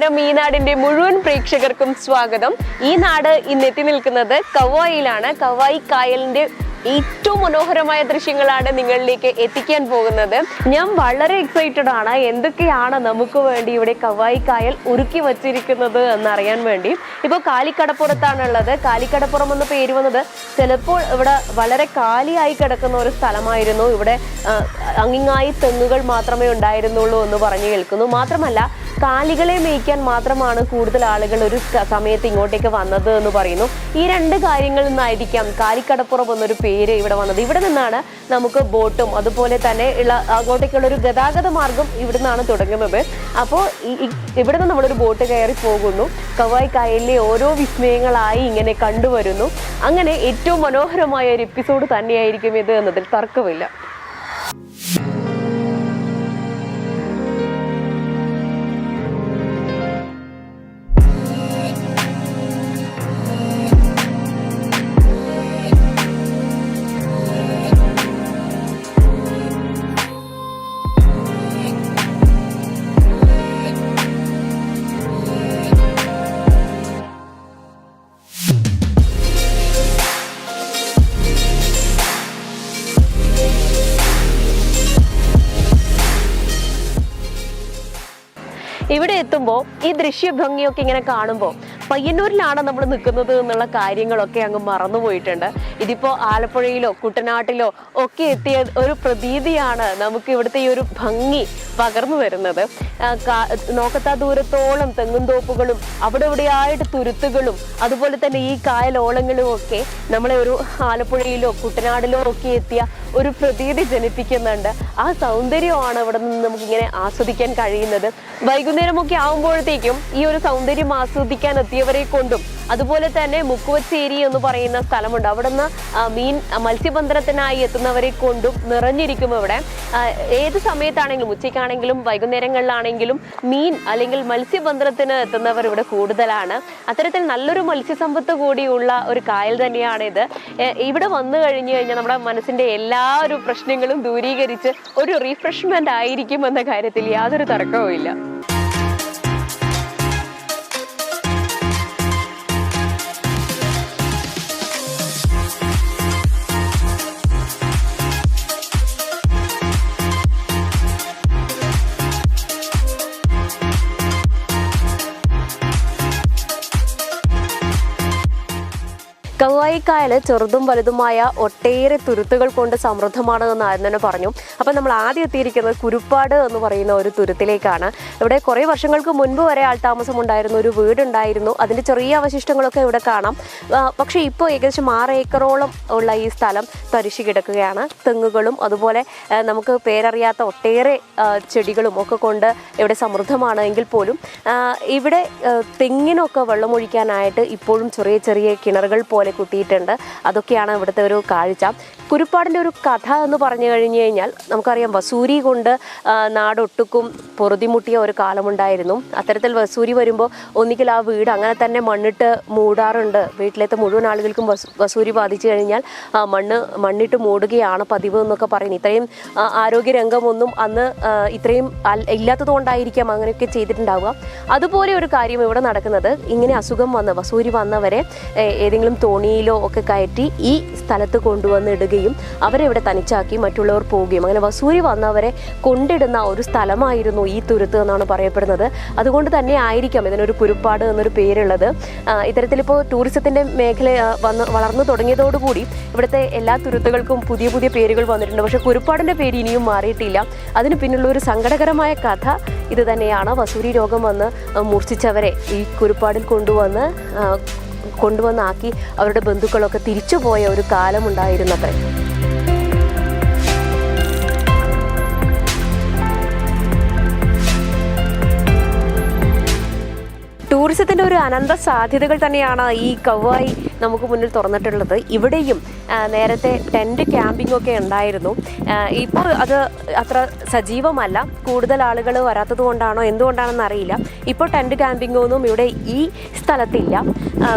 നമസ്കാരം. ഈ നാടിന്റെ മുഴുവൻ പ്രേക്ഷകർക്കും സ്വാഗതം. ഈ നാട് ഇന്ന് എത്തി നിൽക്കുന്നത് കവായിലാണ്. കവായി കായലിന്റെ ഏറ്റവും മനോഹരമായ ദൃശ്യങ്ങളാണ് നിങ്ങളിലേക്ക് എത്തിക്കാൻ പോകുന്നത്. ഞാൻ വളരെ എക്സൈറ്റഡ് ആണ്. എന്തൊക്കെയാണ് നമുക്ക് വേണ്ടി ഇവിടെ കവായി കായൽ ഒരുക്കി വച്ചിരിക്കുന്നത് എന്നറിയാൻ വേണ്ടി. ഇപ്പോൾ കാലിക്കടപ്പുറത്താണുള്ളത്. കാലിക്കടപ്പുറം എന്ന് പേര് വന്നത് ചിലപ്പോൾ ഇവിടെ വളരെ കാലിയായി കിടക്കുന്ന ഒരു സ്ഥലമായിരുന്നു. ഇവിടെ അങ്ങിങ്ങായി തെങ്ങുകൾ മാത്രമേ ഉണ്ടായിരുന്നുള്ളൂ എന്ന് പറഞ്ഞു കേൾക്കുന്നു. മാത്രമല്ല കാലികളെ മേയ്ക്കാൻ മാത്രമാണ് കൂടുതൽ ആളുകൾ ഒരു സമയത്ത് ഇങ്ങോട്ടേക്ക് വന്നത് എന്ന് പറയുന്നു. ഈ രണ്ട് കാര്യങ്ങളിൽ നിന്നായിരിക്കാം കാലിക്കടപ്പുറം എന്നൊരു പേര് ഇവിടെ വന്നത്. ഇവിടെ നിന്നാണ് നമുക്ക് ബോട്ടും അതുപോലെ തന്നെ ഉള്ള അങ്ങോട്ടേക്കുള്ള ഒരു ഗതാഗത മാർഗം ഇവിടെ നിന്നാണ് തുടങ്ങുന്നത്. അപ്പോൾ ഇവിടെ നിന്ന് നമ്മളൊരു ബോട്ട് കയറി പോകുന്നു. കവായ് കായലിലെ ഓരോ വിസ്മയങ്ങളായി ഇങ്ങനെ കണ്ടുവരുന്നു. അങ്ങനെ ഏറ്റവും മനോഹരമായ ഒരു എപ്പിസോഡ് തന്നെയായിരിക്കും ഇത് എന്നതിൽ തർക്കമില്ല. ഇവിടെ ഈ ദൃശ്യഭംഗിയൊക്കെ ഇങ്ങനെ കാണുമ്പോൾ പയ്യന്നൂരിലാണ് നമ്മൾ നിൽക്കുന്നത് എന്നുള്ള കാര്യങ്ങളൊക്കെ അങ്ങ് മറന്നുപോയിട്ടുണ്ട് ഇതിപ്പോൾ ആലപ്പുഴയിലോ കുട്ടനാട്ടിലോ ഒക്കെ എത്തിയ ഒരു പ്രതീതിയാണ് നമുക്ക് ഇവിടുത്തെ ഈ ഒരു ഭംഗി പകർന്നു വരുന്നത് നോക്കത്ത ദൂരത്തോളം തെങ്ങും തോപ്പുകളും അവിടെ ഇവിടെയായിട്ട് തുരുത്തുകളും അതുപോലെ തന്നെ ഈ കായലോളങ്ങളും ഒക്കെ നമ്മളെ ഒരു ആലപ്പുഴയിലോ കുട്ടനാടിലോ ഒക്കെ എത്തിയ ഒരു പ്രതീതി ജനിപ്പിക്കുന്നുണ്ട്. ആ സൗന്ദര്യമാണ് ഇവിടെ നിന്ന് നമുക്കിങ്ങനെ ആസ്വദിക്കാൻ കഴിയുന്നത്. വൈകുന്നേരമൊക്കെ ആവുമ്പോഴത്തേക്കും ഈ ഒരു സൗന്ദര്യം ആസ്വദിക്കാൻ എത്തിയവരെ കൊണ്ടും അതുപോലെ തന്നെ മുക്കുവച്ചേരി എന്ന് പറയുന്ന സ്ഥലമുണ്ട്. അവിടെ നിന്ന് മീൻ മത്സ്യബന്ധനത്തിനായി എത്തുന്നവരെ കൊണ്ടും നിറഞ്ഞിരിക്കും ഇവിടെ. ഏത് സമയത്താണെങ്കിലും ഉച്ചയ്ക്കാണെങ്കിലും വൈകുന്നേരങ്ങളിലാണെങ്കിലും മീൻ അല്ലെങ്കിൽ മത്സ്യബന്ധനത്തിന് എത്തുന്നവർ ഇവിടെ കൂടുതലാണ്. അത്തരത്തിൽ നല്ലൊരു മത്സ്യസമ്പത്ത് കൂടിയുള്ള ഒരു കായൽ തന്നെയാണിത്. ഇവിടെ വന്നു കഴിഞ്ഞു കഴിഞ്ഞാൽ നമ്മുടെ മനസ്സിന്റെ എല്ലാ ഒരു പ്രശ്നങ്ങളും ദൂരീകരിച്ച് ഒരു റീഫ്രഷ്മെന്റ് ആയിരിക്കും എന്ന കാര്യത്തിൽ യാതൊരു തർക്കവും ഇല്ല കവായിക്കായൽ ചെറുതും വലുതുമായ ഒട്ടേറെ തുരുത്തുകൾ കൊണ്ട് സമൃദ്ധമാണ് എന്ന് ആദ്യം തന്നെ പറഞ്ഞു. അപ്പം നമ്മൾ ആദ്യം എത്തിയിരിക്കുന്നത് കുരുപ്പാട് എന്ന് പറയുന്ന ഒരു തുരുത്തിലേക്കാണ്. ഇവിടെ കുറേ വർഷങ്ങൾക്ക് മുൻപ് വരെ ആൾതാമസം ഉണ്ടായിരുന്ന ഒരു വീടുണ്ടായിരുന്നു. അതിന്റെ ചെറിയ അവശിഷ്ടങ്ങളൊക്കെ ഇവിടെ കാണാം. പക്ഷേ ഇപ്പോൾ ഏകദേശം ആറ് ഏക്കറോളം ഉള്ള ഈ സ്ഥലം തരിശു കിടക്കുകയാണ്. തെങ്ങുകളും അതുപോലെ നമുക്ക് പേരറിയാത്ത ഒട്ടേറെ ചെടികളും ഒക്കെ കൊണ്ട് ഇവിടെ സമൃദ്ധമാണ് എങ്കിൽ പോലും ഇവിടെ തെങ്ങിനൊക്കെ വെള്ളമൊഴിക്കാനായിട്ട് ഇപ്പോഴും ചെറിയ ചെറിയ കിണറുകൾ പോലെ കുത്തിയിട്ടുണ്ട് അതൊക്കെയാണ് ഇവിടുത്തെ ഒരു കാഴ്ച. കുരുപ്പാടിന്റെ ഒരു കഥ എന്ന് പറഞ്ഞു കഴിഞ്ഞു കഴിഞ്ഞാൽ നമുക്കറിയാം വസൂരി കൊണ്ട് നാടൊട്ടുക്കും പൊറുതിമുട്ടിയ ഒരു കാലമുണ്ടായിരുന്നു. അത്തരത്തിൽ വസൂരി വരുമ്പോൾ ഒന്നുകിൽ ആ വീട് അങ്ങനെ തന്നെ മണ്ണിട്ട് മൂടാറുണ്ട്. വീട്ടിലത്തെ മുഴുവൻ ആളുകൾക്കും വസൂരി ബാധിച്ചു കഴിഞ്ഞാൽ മണ്ണ് മണ്ണിട്ട് മൂടുകയാണ് പതിവ് എന്നൊക്കെ പറയുന്നത് ഇത്രയും ആരോഗ്യരംഗമൊന്നും അന്ന് ഇത്രയും ഇല്ലാത്തതുകൊണ്ടായിരിക്കാം അങ്ങനെയൊക്കെ ചെയ്തിട്ടുണ്ടാവുക. അതുപോലെ ഒരു കാര്യം ഇവിടെ നടക്കുന്നത്. ഇങ്ങനെ അസുഖം വന്ന് വസൂരി വന്നവരെ ഏതെങ്കിലും തോണിയിലോ ഒക്കെ കയറ്റി ഈ സ്ഥലത്ത് കൊണ്ടുവന്ന് ഇടുകയും അവരെ ഇവിടെ തനിച്ചാക്കി മറ്റുള്ളവർ പോവുകയും. അങ്ങനെ വസൂരി വന്നവരെ കൊണ്ടിടുന്ന ഒരു സ്ഥലമായിരുന്നു ഈ തുരുത്ത് എന്നാണ് പറയപ്പെടുന്നത്. അതുകൊണ്ട് തന്നെ ആയിരിക്കാം ഇതിനൊരു കുരുപ്പാട് എന്നൊരു പേരുള്ളത്. ഇത്തരത്തിലിപ്പോൾ ടൂറിസത്തിന്റെ മേഖല വന്ന് വളർന്നു തുടങ്ങിയതോടുകൂടി ഇവിടുത്തെ എല്ലാ തുരുത്തുകൾക്കും പുതിയ പുതിയ പേരുകൾ വന്നിട്ടുണ്ട്. പക്ഷേ കുരുപ്പാടിന്റെ പേര് ഇനിയും മാറിയിട്ടില്ല. അതിന് പിന്നുള്ള ഒരു സങ്കടകരമായ കഥ ഇത് തന്നെയാണ്. വസൂരി രോഗം വന്ന് മൂർച്ഛിച്ചവരെ ഈ കുരുപ്പാടിൽ കൊണ്ടുവന്ന് കൊണ്ടുവന്നാക്കി അവരുടെ ബന്ധുക്കളൊക്കെ തിരിച്ചുപോയ ഒരു കാലമുണ്ടായിരുന്നത്രേ. ടൂറിസത്തിന്റെ ഒരു അനന്ത സാധ്യതകൾ തന്നെയാണ് ഈ കവായി നമുക്ക് മുന്നിൽ തുറന്നിട്ടുള്ളത്. ഇവിടെയും നേരത്തെ ടെന്റ് ക്യാമ്പിംഗ് ഒക്കെ ഉണ്ടായിരുന്നു. ഇപ്പോൾ അത് അത്ര സജീവമല്ല. കൂടുതൽ ആളുകൾ വരാത്തത് കൊണ്ടാണോ എന്തുകൊണ്ടാണെന്ന് അറിയില്ല. ഇപ്പോൾ ടെന്റ് ക്യാമ്പിംഗൊന്നും ഇവിടെ ഈ സ്ഥലത്തില്ല.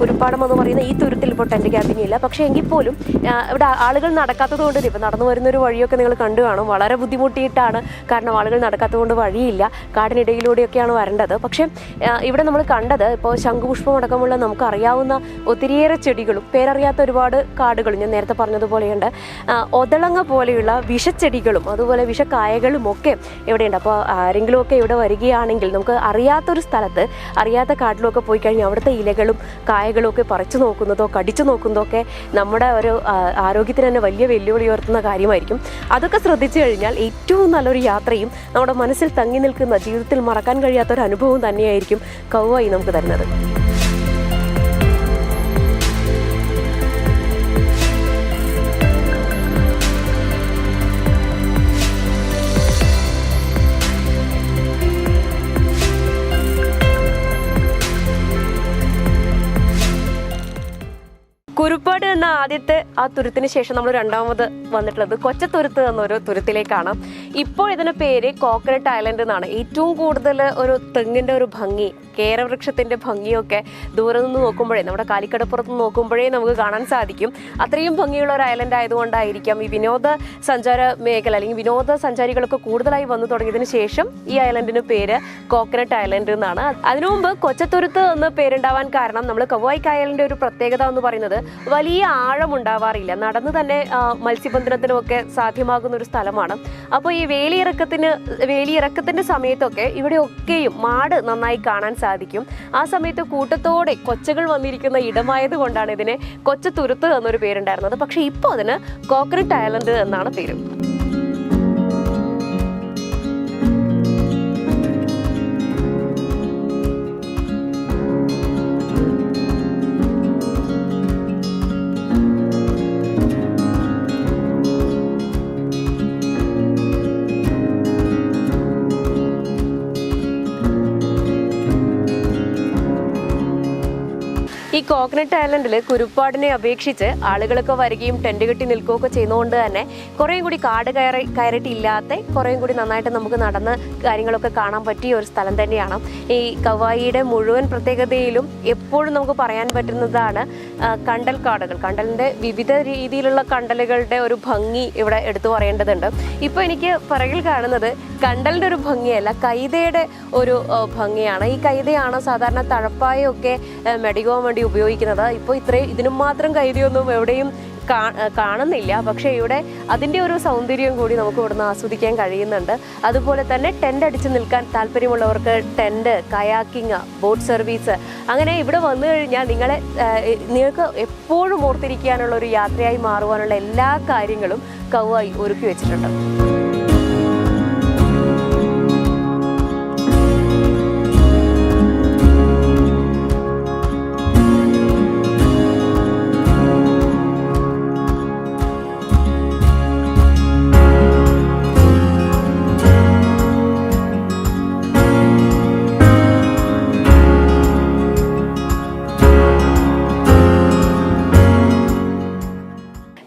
കുരുപ്പാടം എന്ന് പറയുന്ന ഈ തുരുത്തിൽ ഇപ്പോൾ ടെന്റ് ക്യാമ്പിംഗ് ഇല്ല. പക്ഷേ എങ്കിൽ പോലും ഇവിടെ ആളുകൾ നടക്കാത്തത് കൊണ്ട് ഇപ്പോൾ നടന്നു വരുന്നൊരു വഴിയൊക്കെ നിങ്ങൾ കണ്ടു കാണും. വളരെ ബുദ്ധിമുട്ടിയിട്ടാണ്. കാരണം ആളുകൾ നടക്കാത്തത് കൊണ്ട് വഴിയില്ല. കാടിനിടയിലൂടെയൊക്കെയാണ് വരേണ്ടത്. പക്ഷേ ഇവിടെ നമ്മൾ കണ്ടത് ഇപ്പോൾ ശംഖുപുഷ്പം അടക്കമുള്ള നമുക്കറിയാവുന്ന ഒത്തിരിയേറെ ചെടികളും പേരറിയാത്ത ഒരുപാട് കാടുകളും ഞാൻ നേരത്തെ പറഞ്ഞതുപോലെയുണ്ട്. ഒതളങ്ങ പോലെയുള്ള വിഷച്ചെടികളും അതുപോലെ വിഷക്കായകളും ഒക്കെ ഇവിടെയുണ്ട്. അപ്പോൾ ആരെങ്കിലുമൊക്കെ ഇവിടെ വരികയാണെങ്കിൽ നമുക്ക് അറിയാത്തൊരു സ്ഥലത്ത് അറിയാത്ത കാട്ടിലൊക്കെ പോയി കഴിഞ്ഞാൽ അവിടുത്തെ ഇലകളും കായകളും ഒക്കെ പറിച്ചു നോക്കുന്നതോ കടിച്ചു നോക്കുന്നതോ ഒക്കെ നമ്മുടെ ഒരു ആരോഗ്യത്തിന് തന്നെ വലിയ വെല്ലുവിളി ഉയർത്തുന്ന കാര്യമായിരിക്കും. അതൊക്കെ ശ്രദ്ധിച്ചു കഴിഞ്ഞാൽ ഏറ്റവും നല്ലൊരു യാത്രയും നമ്മുടെ മനസ്സിൽ തങ്ങി നിൽക്കുന്ന ജീവിതത്തിൽ മറക്കാൻ കഴിയാത്തൊരു അനുഭവം തന്നെയായിരിക്കും കൗവായി നമുക്ക് തരുന്നത്. ആദ്യത്തെ ആ തുരുത്തിന് ശേഷം നമ്മൾ രണ്ടാമത് വന്നിട്ടുള്ളത് കൊച്ചത്തുരുത്ത് എന്നൊരു തുരുത്തിലേക്കാണ്. ഇപ്പോൾ ഇതിന് പേര് കോക്കനട്ട് ഐലൻഡ് എന്നാണ്. ഏറ്റവും കൂടുതൽ ഒരു തെങ്ങിന്റെ ഒരു ഭംഗി കേരവൃക്ഷത്തിന്റെ ഭംഗിയൊക്കെ ദൂരെ നിന്ന് നോക്കുമ്പോഴേ നമ്മുടെ കാലിക്കടപ്പുറത്ത് നോക്കുമ്പോഴേ നമുക്ക് കാണാൻ സാധിക്കും. അത്രയും ഭംഗിയുള്ള ഒരു ഐലൻഡ് ആയതുകൊണ്ടായിരിക്കാം ഈ വിനോദ സഞ്ചാര മേഖല അല്ലെങ്കിൽ വിനോദ സഞ്ചാരികളൊക്കെ കൂടുതലായി വന്നു തുടങ്ങിയതിന് ശേഷം ഈ ഐലൻഡിന് പേര് കോക്കനട്ട് ഐലൻഡ് എന്നാണ്. അതിനു മുമ്പ് കൊച്ചത്തുരുത്ത് എന്ന് പേരുണ്ടാവാൻ കാരണം നമ്മൾ കവായ് കായലിന്റെ ഒരു പ്രത്യേകത എന്ന് പറയുന്നത് വലിയ ആഴം ഉണ്ടാവാറില്ല നടന്ന് തന്നെ മത്സ്യബന്ധനത്തിനുമൊക്കെ സാധ്യമാകുന്ന ഒരു സ്ഥലമാണ്. അപ്പോൾ ഈ വേലിയിറക്കത്തിന് വേലിയിറക്കത്തിന്റെ സമയത്തൊക്കെ ഇവിടെ ഒക്കെയും മാട് നന്നായി കാണാൻ സാധിക്കും. ആ സമയത്ത് കൂട്ടത്തോടെ കൊച്ചകൾ വന്നിരിക്കുന്ന ഇടമായത് കൊണ്ടാണ് ഇതിനെ കൊച്ചത്തുരുത്ത് എന്നൊരു പേരുണ്ടായിരുന്നത്. പക്ഷേ ഇപ്പോൾ അതിന് കോക്കനട്ട് ഐലൻഡ് എന്നാണ് പേര്. ഈ കോക്കനട്ട് ഐലൻഡിൽ കുരുപ്പാടിനെ അപേക്ഷിച്ച് ആളുകളൊക്കെ വരികയും ടെന്റ് കെട്ടി നിൽക്കുകയൊക്കെ ചെയ്യുന്നതുകൊണ്ട് തന്നെ കുറേയും കൂടി കാട് കയറി കയറിയിട്ടില്ലാത്ത കുറേ കൂടി നന്നായിട്ട് നമുക്ക് നടന്ന് കാര്യങ്ങളൊക്കെ കാണാൻ പറ്റിയ ഒരു സ്ഥലം തന്നെയാണ്. ഈ കവായിയുടെ മുഴുവൻ പ്രത്യേകതയിലും എപ്പോഴും നമുക്ക് പറയാൻ പറ്റുന്നതാണ് കണ്ടൽ കാടുകൾ. കണ്ടലിന്റെ വിവിധ രീതിയിലുള്ള കണ്ടലുകളുടെ ഒരു ഭംഗി ഇവിടെ എടുത്തു പറയേണ്ടതുണ്ട്. ഇപ്പോൾ എനിക്ക് പിറകിൽ കാണുന്നത് കണ്ടലിന്റെ ഒരു ഭംഗിയല്ല കൈതയുടെ ഒരു ഭംഗിയാണ്. ഈ കൈതയാണ് സാധാരണ തഴപ്പായൊക്കെ ആ, മെടികുവാൻ വേണ്ടി ഉപയോഗിക്കുന്നത്. ഇപ്പോൾ ഇത്രയും ഇതിനും മാത്രം കൈതിയൊന്നും എവിടെയും കാണുന്നില്ല. പക്ഷേ ഇവിടെ അതിന്റെ ഒരു സൗന്ദര്യം കൂടി നമുക്ക് ഇവിടുന്ന് ആസ്വദിക്കാൻ കഴിയുന്നുണ്ട്. അതുപോലെ തന്നെ ടെന്റ് അടിച്ച് നിൽക്കാൻ താല്പര്യമുള്ളവർക്ക് ടെന്റ് കയാക്കിങ് ബോട്ട് സർവീസ് അങ്ങനെ ഇവിടെ വന്നു കഴിഞ്ഞാൽ നിങ്ങളെ നിങ്ങൾക്ക് എപ്പോഴും ഓർത്തിരിക്കാനുള്ള ഒരു യാത്രയായി മാറുവാനുള്ള എല്ലാ കാര്യങ്ങളും കൗവായി ഒരുക്കി വെച്ചിട്ടുണ്ട്.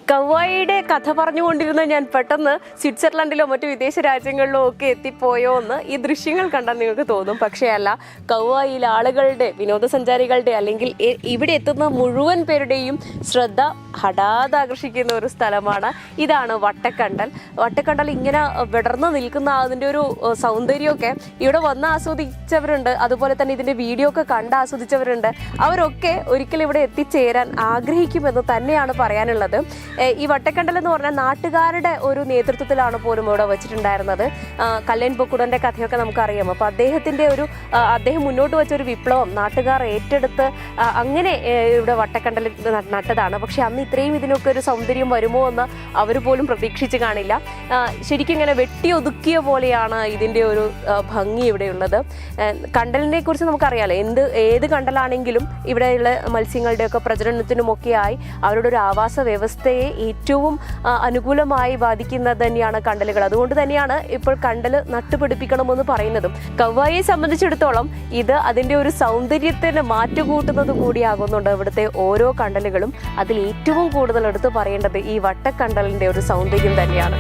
കവായിയുടെ കഥ പറഞ്ഞുകൊണ്ടിരുന്ന ഞാൻ പെട്ടെന്ന് സ്വിറ്റ്സർലൻഡിലോ മറ്റു വിദേശ രാജ്യങ്ങളിലോ ഒക്കെ എത്തിപ്പോയോ എന്ന് ഈ ദൃശ്യങ്ങൾ കണ്ടാൽ നിങ്ങൾക്ക് തോന്നും. പക്ഷേ അല്ല കവായിൽ ആളുകളുടെ വിനോദസഞ്ചാരികളുടെ അല്ലെങ്കിൽ ഇവിടെ എത്തുന്ന മുഴുവൻ പേരുടെയും ശ്രദ്ധ ഹടാതെ ആകർഷിക്കുന്ന ഒരു സ്ഥലമാണ്. ഇതാണ് വട്ടക്കണ്ടൽ. വട്ടക്കണ്ടൽ ഇങ്ങനെ വിടർന്ന് നിൽക്കുന്ന അതിന്റെ ഒരു സൗന്ദര്യമൊക്കെ ഇവിടെ വന്ന് ആസ്വദിച്ചവരുണ്ട്. അതുപോലെ തന്നെ ഇതിന്റെ വീഡിയോ ഒക്കെ കണ്ട് ആസ്വദിച്ചവരുണ്ട്. അവരൊക്കെ ഒരിക്കലും ഇവിടെ എത്തിച്ചേരാൻ ആഗ്രഹിക്കുമെന്ന് തന്നെയാണ് പറയാനുള്ളത്. ഈ വട്ടക്കണ്ടൽ എന്ന് പറഞ്ഞാൽ നാട്ടുകാരുടെ ഒരു നേതൃത്വത്തിലാണ് പോലും ഇവിടെ വെച്ചിട്ടുണ്ടായിരുന്നത്. കല്ലേൻ പൊക്കുടന്റെ കഥയൊക്കെ നമുക്കറിയാം. അപ്പോൾ അദ്ദേഹത്തിന്റെ ഒരു അദ്ദേഹം മുന്നോട്ട് വെച്ച ഒരു വിപ്ലവം നാട്ടുകാർ ഏറ്റെടുത്ത് അങ്ങനെ ഇവിടെ വട്ടക്കണ്ടൽ നട്ടതാണ്. പക്ഷെ അന്ന് ഇത്രയും ഇതിനൊക്കെ ഒരു സൗന്ദര്യം വരുമോ എന്ന് അവർ പോലും പ്രതീക്ഷിച്ച് കാണില്ല. ശരിക്കും ഇങ്ങനെ വെട്ടി ഒതുക്കിയ പോലെയാണ് ഇതിന്റെ ഒരു ഭംഗി ഇവിടെയുള്ളത് കണ്ടലിനെ കുറിച്ച് നമുക്കറിയാലോ എന്ത് ഏത് കണ്ടലാണെങ്കിലും ഇവിടെയുള്ള മത്സ്യങ്ങളുടെയൊക്കെ പ്രചരണത്തിനുമൊക്കെയായി അവരുടെ ഒരു ആവാസ വ്യവസ്ഥയെ ഏറ്റവും അനുകൂലമായി ബാധിക്കുന്നത് തന്നെയാണ് കണ്ടലുകൾ. അതുകൊണ്ട് തന്നെയാണ് ഇപ്പോൾ കണ്ടൽ നട്ടുപിടിപ്പിക്കണമെന്ന് പറയുന്നതും. കവ്വായിയെ സംബന്ധിച്ചിടത്തോളം ഇത് അതിന്റെ ഒരു സൗന്ദര്യത്തിന് മാറ്റുകൂട്ടുന്നത് കൂടിയാകുന്നുണ്ട് ഇവിടുത്തെ ഓരോ കണ്ടലുകളും. അതിൽ ഏറ്റവും കൂടുതൽ എടുത്തു പറയേണ്ടത് ഈ വട്ടക്കണ്ടലിന്റെ ഒരു സൗന്ദര്യം തന്നെയാണ്.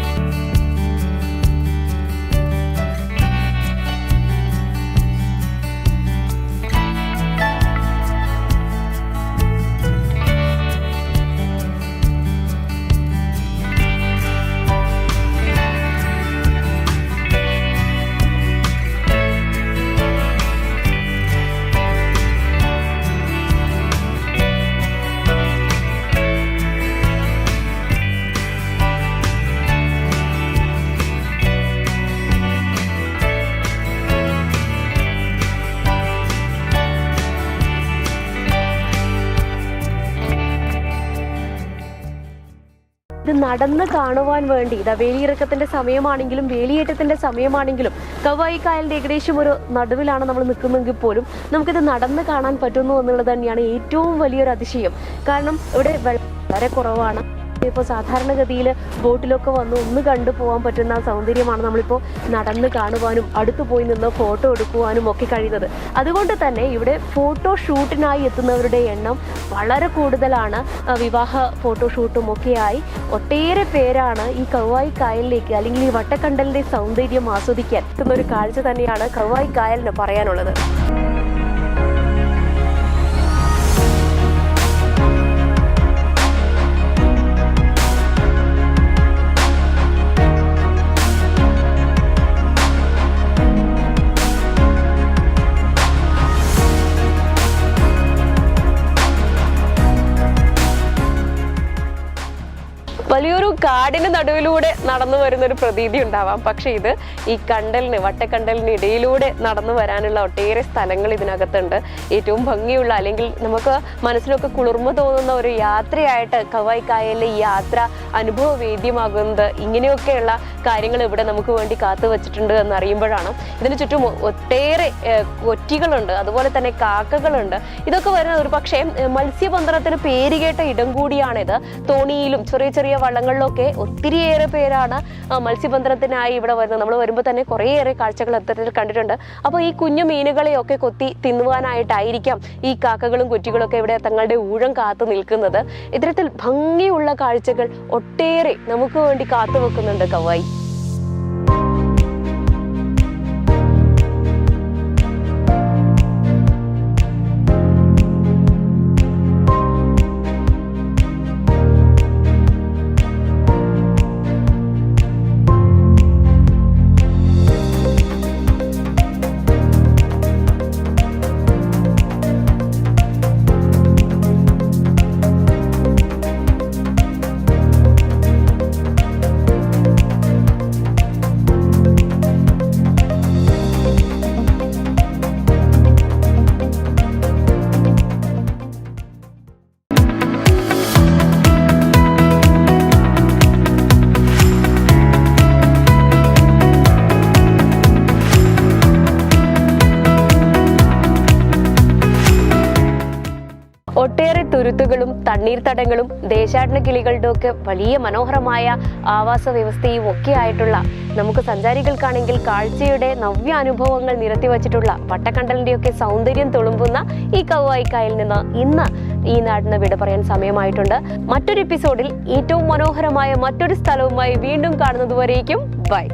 നടന്ന് കാണുവാൻ വേണ്ടി ഇതാ വേലിയിറക്കത്തിന്റെ സമയമാണെങ്കിലും വേലിയേറ്റത്തിന്റെ സമയമാണെങ്കിലും കവായി കായലിന്റെ ഏകദേശം ഒരു നടുവിലാണ് നമ്മൾ നിൽക്കുന്നതെങ്കിൽ പോലും നമുക്കിത് നടന്ന് കാണാൻ പറ്റുന്നു എന്നുള്ളത് തന്നെയാണ് ഏറ്റവും വലിയൊരു അതിശയം. കാരണം ഇവിടെ വളരെ കുറവാണ്. ഇപ്പോൾ സാധാരണഗതിയിൽ ബോട്ടിലൊക്കെ വന്ന് ഒന്ന് കണ്ടു പോകാൻ പറ്റുന്ന സൗന്ദര്യമാണ് നമ്മളിപ്പോൾ നടന്ന് കാണുവാനും അടുത്ത് പോയി നിന്ന് ഫോട്ടോ എടുക്കുവാനും ഒക്കെ കഴിയുന്നത്. അതുകൊണ്ട് തന്നെ ഇവിടെ ഫോട്ടോ ഷൂട്ടിനായി എത്തുന്നവരുടെ എണ്ണം വളരെ കൂടുതലാണ്. വിവാഹ ഫോട്ടോ ഷൂട്ടും ഒക്കെയായി. ഒട്ടേറെ പേരാണ് ഈ കവായി കായലിലേക്ക് അല്ലെങ്കിൽ ഈ വട്ടക്കണ്ടലിന്റെ സൗന്ദര്യം ആസ്വദിക്കാൻ എത്തുന്ന ഒരു കാഴ്ച തന്നെയാണ് കവായി കായലിന് പറയാനുള്ളത്. കാടിന് നടുവിലൂടെ നടന്നു വരുന്ന ഒരു പ്രതീതി ഉണ്ടാവാം. പക്ഷെ ഇത് ഈ കണ്ടലിന് വട്ടക്കണ്ടലിന് ഇടയിലൂടെ നടന്നു വരാനുള്ള ഒട്ടേറെ സ്ഥലങ്ങൾ ഇതിനകത്തുണ്ട്. ഏറ്റവും ഭംഗിയുള്ള അല്ലെങ്കിൽ നമുക്ക് മനസ്സിലൊക്കെ കുളിർമ തോന്നുന്ന ഒരു യാത്രയായിട്ട് കവായി കായലിലെ യാത്ര അനുഭവവേദ്യമാകുന്നത് ഇങ്ങനെയൊക്കെയുള്ള കാര്യങ്ങൾ ഇവിടെ നമുക്ക് വേണ്ടി കാത്തു വെച്ചിട്ടുണ്ട് എന്ന് അറിയുമ്പോഴാണ്. ഇതിന് ചുറ്റും ഒട്ടേറെ കൊറ്റികളുണ്ട് അതുപോലെ തന്നെ കാക്കകളുണ്ട്. ഇതൊക്കെ വരുന്ന ഒരു പക്ഷേ മത്സ്യബന്ധനത്തിന് പേരുകേട്ട ഇടം കൂടിയാണിത്. തോണിയിലും ചെറിയ ചെറിയ വള്ളങ്ങളിലൊക്കെ ഒത്തിരിയേറെ പേരാണ് മത്സ്യബന്ധനത്തിനായി ഇവിടെ വരുന്നത്. നമ്മൾ വരുമ്പോൾ തന്നെ കുറേയേറെ കാഴ്ചകൾ അത്തരത്തിൽ കണ്ടിട്ടുണ്ട്. അപ്പോൾ ഈ കുഞ്ഞു മീനുകളെയൊക്കെ കൊത്തി തിന്നുവാനായിട്ടായിരിക്കാം ഈ കാക്കകളും കുറ്റികളൊക്കെ ഇവിടെ തങ്ങളുടെ ഊഴം കാത്തു നിൽക്കുന്നത്. ഇത്തരത്തിൽ ഭംഗിയുള്ള കാഴ്ചകൾ ഒട്ടേറെ നമുക്ക് വേണ്ടി കാത്തു വെക്കുന്നുണ്ട് കവായി. തുരുത്തുകളും തണ്ണീർത്തടങ്ങളും ദേശാടന കിളികളുടെ ഒക്കെ വലിയ മനോഹരമായ ആവാസ വ്യവസ്ഥയും ഒക്കെ ആയിട്ടുള്ള നമുക്ക് സഞ്ചാരികൾക്കാണെങ്കിൽ കാഴ്ചയുടെ നവ്യ അനുഭവങ്ങൾ നിരത്തി വച്ചിട്ടുള്ള വട്ടക്കണ്ടലിന്റെയൊക്കെ സൗന്ദര്യം തുളുമ്പുന്ന ഈ കവായിക്കായിൽ നിന്ന് ഇന്ന് ഈ നാടിന് വിട പറയാൻ സമയമായിട്ടുണ്ട്. മറ്റൊരു എപ്പിസോഡിൽ ഏറ്റവും മനോഹരമായ മറ്റൊരു സ്ഥലവുമായി വീണ്ടും കാണുന്നതുവരേക്കും. ബൈ